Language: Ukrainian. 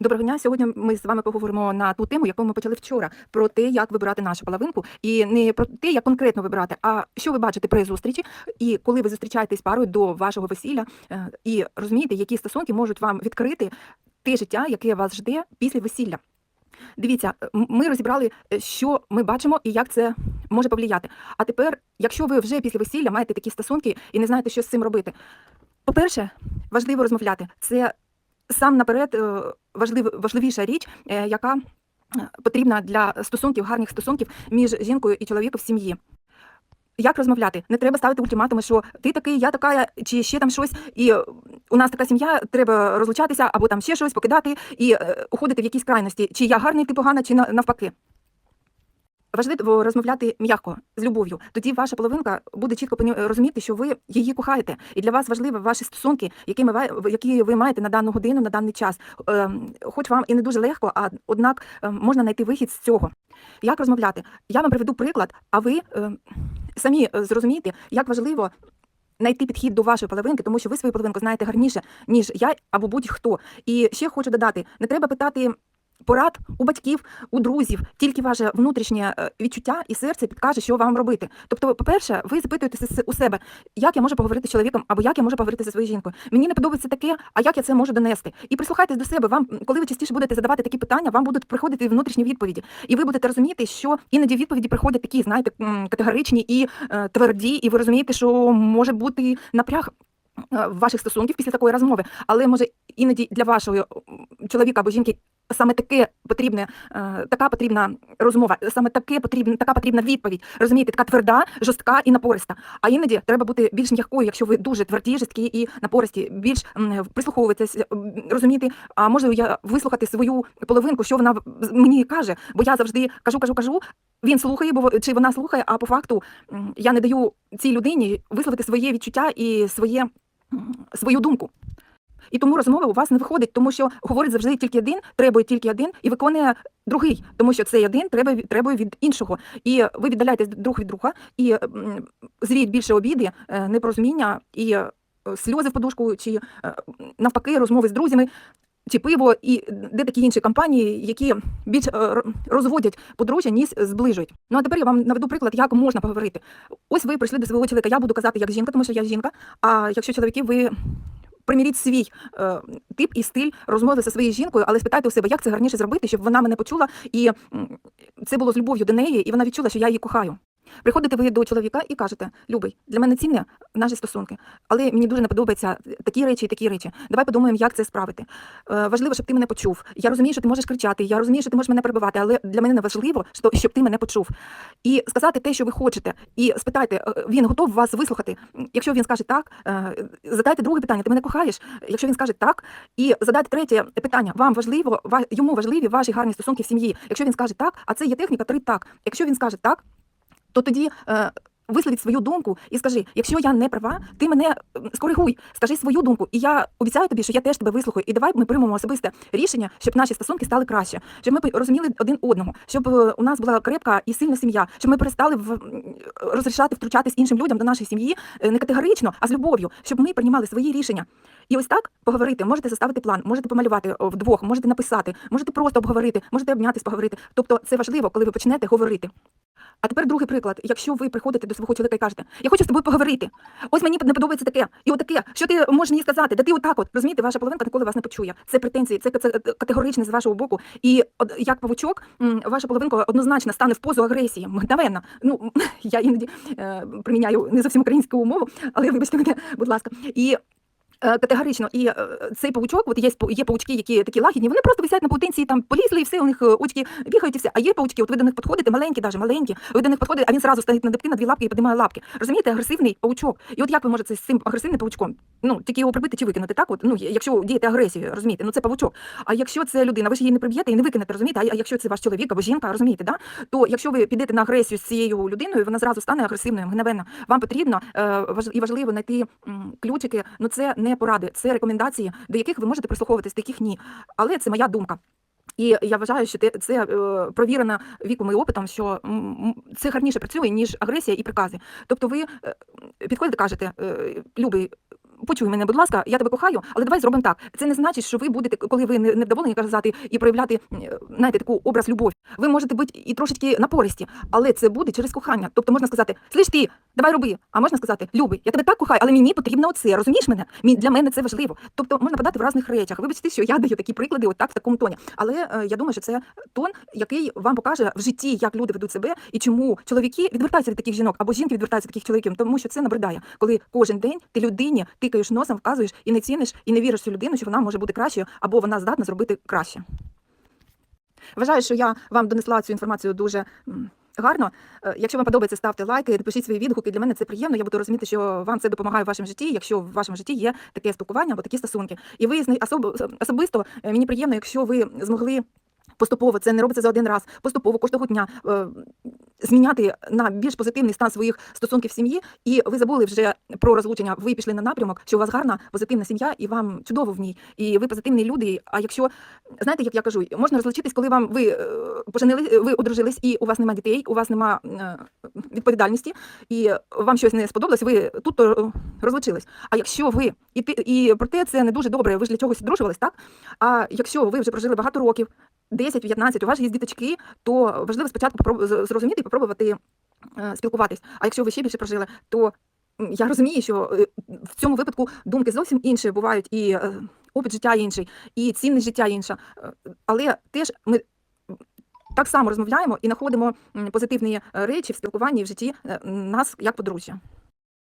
Доброго дня. Сьогодні ми з вами поговоримо на ту тему, яку ми почали вчора, про те, як вибирати нашу половинку, і не про те, як конкретно вибирати, а що ви бачите при зустрічі, і коли ви зустрічаєтесь парою до вашого весілля, е, і розумієте, які стосунки можуть вам відкрити те життя, яке вас жде після весілля. Дивіться, ми розібрали, е, що ми бачимо і як це може повлияти. А тепер, якщо ви вже після весілля маєте такі стосунки і не знаєте, що з цим робити, по-перше, важливо розмовляти. Це сам наперед е, важлив, важливіша річ, е, яка е, потрібна для стосунків, гарних стосунків між жінкою і чоловіком в сім'ї. Як розмовляти? Не треба ставити ультиматуми, що ти такий, я така, чи ще там щось, і у нас така сім'я, треба розлучатися, або там ще щось покидати і е, уходити в якісь крайності, чи я гарний, ти погана, чи навпаки. Важливо розмовляти м'яко з любов'ю. Тоді ваша половинка буде чітко розуміти, що ви її кохаєте, і для вас важливі ваші стосунки, які ми які ви маєте на дану годину, на даний час. Ем, Хоч вам і не дуже легко, а однак ем, можна знайти вихід з цього. Як розмовляти? Я вам приведу приклад, а ви ем, самі е, зрозумієте, як важливо. Знайти підхід до вашої половинки, тому що ви свою половинку знаєте гарніше, ніж я або будь-хто. І ще хочу додати: не треба питати порад у батьків, у друзів, тільки ваше внутрішнє е, відчуття і серце підкаже, що вам робити. Тобто, по-перше, ви запитуєтеся у себе, як я можу поговорити з чоловіком, або як я можу поговорити зі своєю жінкою. Мені не подобається таке, а як я це можу донести? І прислухайтесь до себе. Вам, коли ви частіше будете задавати такі питання, вам будуть приходити внутрішні відповіді, і ви будете розуміти, що іноді відповіді приходять такі, знаєте, категоричні і е, тверді, і ви розумієте, що може бути напряг. е, Ваших стосунків після такої розмови, але може іноді для вашого чоловіка або жінки саме таке потрібне, е, така потрібна розмова, саме таке потрібна, така потрібна відповідь. Розумієте, така тверда, жорстка і напориста. А іноді треба бути більш м'якою, якщо ви дуже тверді, жорсткі і напористі, більш м, прислуховуватись, розуміти, а може я вислухати свою половинку, що вона мені каже, бо я завжди кажу, кажу, кажу. Він слухає, бо чи вона слухає, а по факту я не даю цій людині висловити своє відчуття і своє, свою думку. І тому розмова у вас не виходить, тому що говорить завжди тільки один, требує тільки один і виконує другий, тому що цей один треба требує від іншого. І ви віддаляєтесь друг від друга, і зріють більше обіди, е, непорозуміння і е, сльози в подушку, чи е, навпаки, розмови з друзями. Чи пиво і де такі інші компанії, які більш розводять подружжя, ніж зближують. Ну а тепер я вам наведу приклад, як можна поговорити. Ось ви прийшли до свого чоловіка. Я буду казати як жінка, тому що я жінка. А якщо чоловіки, ви приміріть свій е, тип і стиль розмови зі своєю жінкою, але спитайте у себе, як це гарніше зробити, щоб вона мене почула, і це було з любов'ю до неї, і вона відчула, що я її кохаю. Приходите ви до чоловіка і кажете: Любий, для мене цінне наші стосунки, але мені дуже не подобаються такі речі і такі речі. Давай подумаємо, як це справити. Е, важливо, щоб ти мене почув. Я розумію, що ти можеш кричати, я розумію, що ти можеш мене перебивати, але для мене не важливо, щоб ти мене почув. І сказати те, що ви хочете, і спитайте, е, він готов вас вислухати. Якщо він скаже так, е, задайте друге питання, ти мене кохаєш. Якщо він скаже так, і задайте третє питання. Вам важливо, йому важливі ваші гарні стосунки в сім'ї. Якщо він скаже так, а це є техніка три так. Якщо він скаже так, то тоді. Висловіть свою думку і скажи, якщо я не права, ти мене скоригуй, скажи свою думку, і я обіцяю тобі, що я теж тебе вислухаю. І давай ми приймемо особисте рішення, щоб наші стосунки стали краще, щоб ми розуміли один одного, щоб е, у нас була крепка і сильна сім'я, щоб ми перестали в розрішати втручатись іншим людям до нашої сім'ї е, не категорично, а з любов'ю, щоб ми приймали свої рішення. І ось так поговорити, можете заставити план, можете помалювати вдвох, можете написати, можете просто обговорити, можете обнятись, поговорити. Тобто це важливо, коли ви почнете говорити. А тепер другий приклад. Якщо ви приходите до свого чоловіка і кажете, я хочу з тобою поговорити. Ось мені не подобається таке, і отаке. Що ти можеш мені сказати? Да ти отак от розумієте, ваша половинка ніколи вас не почує. Це претензії, це, це категорично з вашого боку. І от, як павучок, ваша половинка однозначно стане в позу агресії. Мгновенно. Ну я іноді е, приміняю не зовсім українську умову, але вибачте мене, будь ласка. І Е, Категорично, і е, цей паучок, от є є паучки, які такі лагідні, вони просто висять на паутинці, там полізли, і все, у них е, очки бігають і все. А є паучки, от ви до них підходите, маленькі, навіть маленькі, ви до них підходите, а він зразу стоїть на дибки на дві лапки і піднімає лапки. Розумієте, агресивний паучок. І от як ви можете з цим агресивним паучком, ну тільки його прибити чи викинути, так? От ну якщо дієте агресію, розумієте, ну це павучок. А якщо це людина, ви ж її не приб'єте і не викинете, розумієте? А якщо це ваш чоловік або жінка, розумієте, да? то якщо ви підете на агресію з цією людиною, вона зразу стане агресивною, мгновенно. Вам потрібно е, і важливо знайти ключики. Ну це не поради, це рекомендації, до яких ви можете прислуховуватись, до яких ні. Але це моя думка. І я вважаю, що це е, провірено віком і опитом, що це гарніше працює, ніж агресія і прикази. Тобто ви е, підходите, кажете, е, любий, почуй мене, будь ласка, я тебе кохаю, але давай зробимо так. Це не значить, що ви будете, коли ви не- невдоволені казати і проявляти, е, знаєте, таку образ любові. Ви можете бути і трошечки напористі, але це буде через кохання. Тобто можна сказати, слиш ти, давай роби. А можна сказати, любий, я тебе так кохаю, але мені потрібно оце. Розумієш мене? Для мене це важливо. Тобто можна подати в різних речах. Вибачте, що я даю такі приклади, отак в такому тоні. Але е, я думаю, що це тон, який вам покаже в житті, як люди ведуть себе і чому чоловіки відвертаються від таких жінок або жінки відвертаються від таких чоловіків, тому що це набридає, коли кожен день ти людині тикаєш носом, вказуєш і не ціниш, і не віриш цю людину, що вона може бути кращою або вона здатна зробити краще. Вважаю, що я вам донесла цю інформацію дуже гарно. Е, Якщо вам подобається, ставте лайки, пишіть свої відгуки. Для мене це приємно. Я буду розуміти, що вам це допомагає в вашому житті, якщо в вашому житті є таке спілкування або такі стосунки. І ви особисто е, мені приємно, якщо ви змогли. Поступово це не робиться за один раз. Поступово кожного дня е, зміняти на більш позитивний стан своїх стосунків в сім'ї, і ви забули вже про розлучення. Ви пішли на напрямок, що у вас гарна позитивна сім'я, і вам чудово в ній. І ви позитивні люди. А якщо знаєте, як я кажу, можна розлучитись, коли вам ви е, поженили, ви одружились, і у вас немає дітей, у вас немає відповідальності, і вам щось не сподобалось, ви тут то розлучились. А якщо ви і ти і проте це не дуже добре, ви ж для чогось одружувались, так? А якщо ви вже прожили багато років, 10-15, у вас є діточки, то важливо спочатку зрозуміти і попробувати е, спілкуватись. А якщо ви ще більше прожили, то я розумію, що е, в цьому випадку думки зовсім інші бувають, і е, опит життя інший, і цінність життя інша. Але теж ми так само розмовляємо і знаходимо позитивні речі в спілкуванні в житті нас як подружжя.